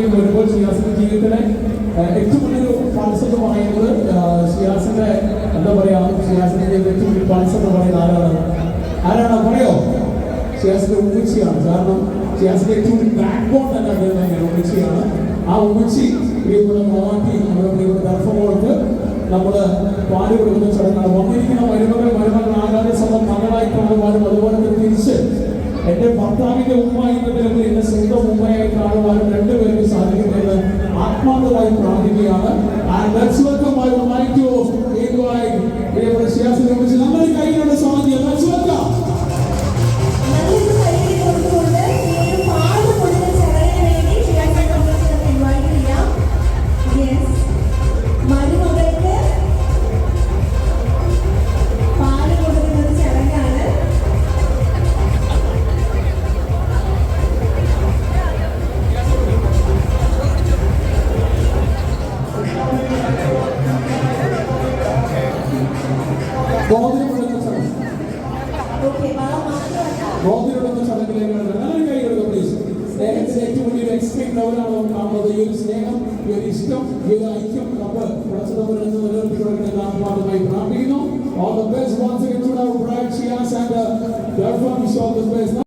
വരുമ്പോൾ ഷിയാസിന്റെ ജീവിതത്തിലെ ഏറ്റവും വലിയൊരു പൾസ് എന്ന് പറയുന്നത് ഷിയാസിന്റെ എന്താ പറയാ ഷിയാസിന്റെ ഏറ്റവും വലിയ പൾസ് എന്ന് പറയുന്നത് ആരാണ്? ആരാണോ? പറയോ? ഷിയാസിന്റെ ഉമ്മച്ചിയാണ്. കാരണം ഷിയാസിന്റെ ഏറ്റവും വലിയ ബാക്ക് ബോൺ തന്നെ അദ്ദേഹം തന്നെയാണ്. ഉമ്മച്ചിയാണ്. ആ ഉമ്മച്ചി പ്രിയപ്പെട്ട മോമാറ്റി നമ്മുടെ പ്രിയപ്പെട്ട ദർഭമോൾക്ക് നമ്മൾ പാൽ കൊടുക്കുന്ന ചടങ്ങാണ്. വന്നിരിക്കുന്ന മരുമകൾ മരുമകൾ ആരാധ്യ സ്വന്തം മകളായിട്ടുള്ളവാരും അതുപോലെ തന്നെ തിരിച്ച് എന്റെ ഭർത്താവിന്റെ ഉമ്മ ആത്മാർത്ഥമായി പ്രാർത്ഥിക്കുകയാണ് And let's welcome I would like to invite പ്രിയപ്പെട്ട ശിയാസിനെ കുറിച്ച് മോതിരമിടുന്ന ചടങ്ങ് മോതിരമിടുന്ന ചടങ്ങിലേക്ക് നല്ലൊരു കൈ കൊടുക്കുക പ്ലീസ് സ്നേഹത്തിന്റെ ഏറ്റവും വലിയൊരു എക്സ്ട്രീം ലെവലാണ് നമ്മൾ കാണുന്നത് ഈ ഒരു സ്നേഹം ഈ ഒരു ഇഷ്ടം ഈ ഒരു ഐക്യം നമ്മൾ നിന്ന് നിലനിർത്തിക്കൊടുക്കുന്ന ആത്മാർത്ഥമായി പ്രാർത്ഥിക്കുന്നു All the best once again to our bride Shias and uh, therefore wish all the best.